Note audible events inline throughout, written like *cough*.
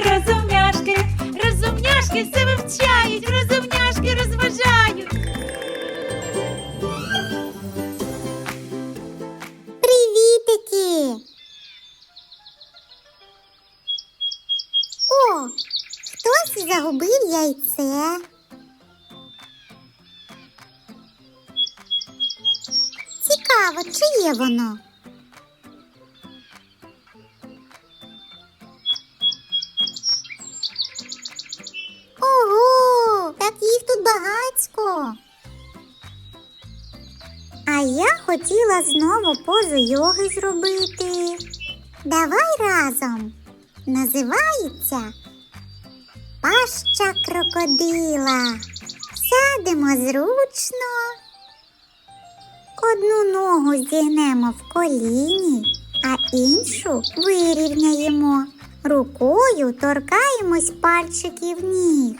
розумняшки, розумняшки все вивчають, розумняшки розважають. Привітики! О, хтось загубив яйце. Цікаво, чи є воно? Хотіла знову позу йоги зробити. Давай разом. Називається Паща крокодила. Сядемо зручно. Одну ногу зігнемо в коліні, а іншу вирівняємо. Рукою торкаємось пальчиків ніг.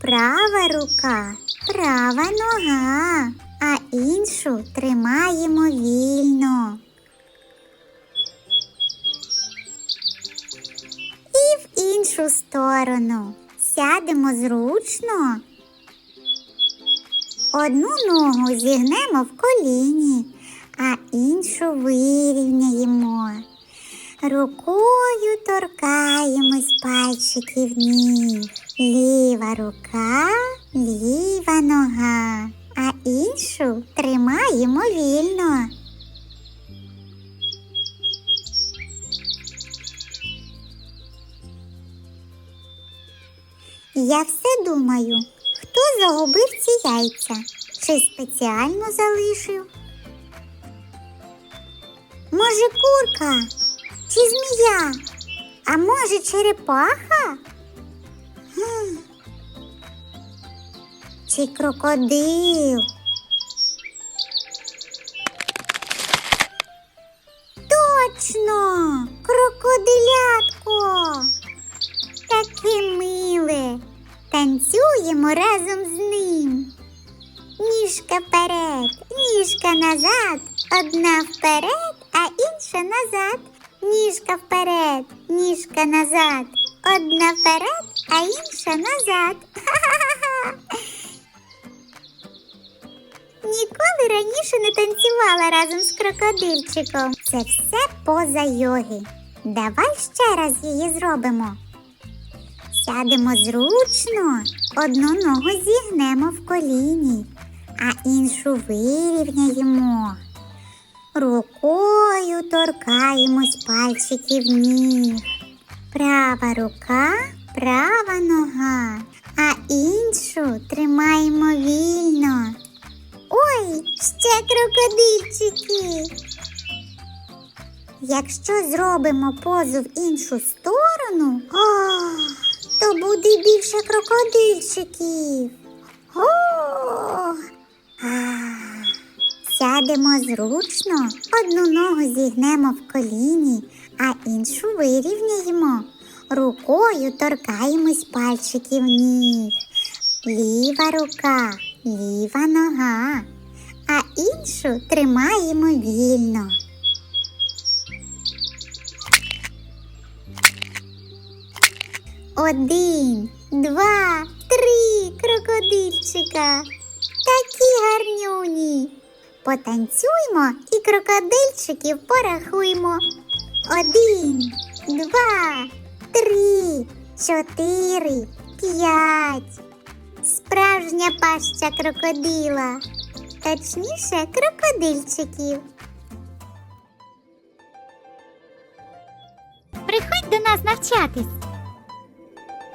Права рука, права нога, іншу сторону. Сядемо зручно. Одну ногу зігнемо в коліні, а іншу вирівняємо. Рукою торкаємось пальчиків ніг. Ліва рука, ліва нога, а іншу тримаємо вільно. Я все думаю, хто загубив ці яйця? Чи спеціально залишив? Може, курка? Чи змія? А може, черепаха? Гм. Чи крокодил? Точно! Танцюємо разом з ним. Ніжка вперед, ніжка назад, одна вперед, а інша назад. Ніжка вперед, ніжка назад, одна вперед, а інша назад. Ха-ха-ха. *laughs* Ніколи раніше не танцювала разом з крокодильчиком. Це все поза йоги. Давай ще раз її зробимо. Сядемо зручно, одну ногу зігнемо в коліні, а іншу вирівняємо. Рукою торкаємось пальчиків ніг. Права рука, права нога, а іншу тримаємо вільно. Ой, ще крокодильчики. Якщо зробимо позу в іншу сторону, о, то буде більше крокодильчиків. О, а, сядемо зручно, одну ногу зігнемо в коліні, а іншу вирівняємо. Рукою торкаємось пальчиків ніг. Ліва рука, ліва нога, а іншу тримаємо вільно. Один, два, три крокодильчика. Такі гарнюні. Потанцюймо і крокодильчиків порахуймо. Один, два, три, чотири, п'ять. Справжня паща крокодила. Точніше, крокодильчиків. Приходь до нас навчатись.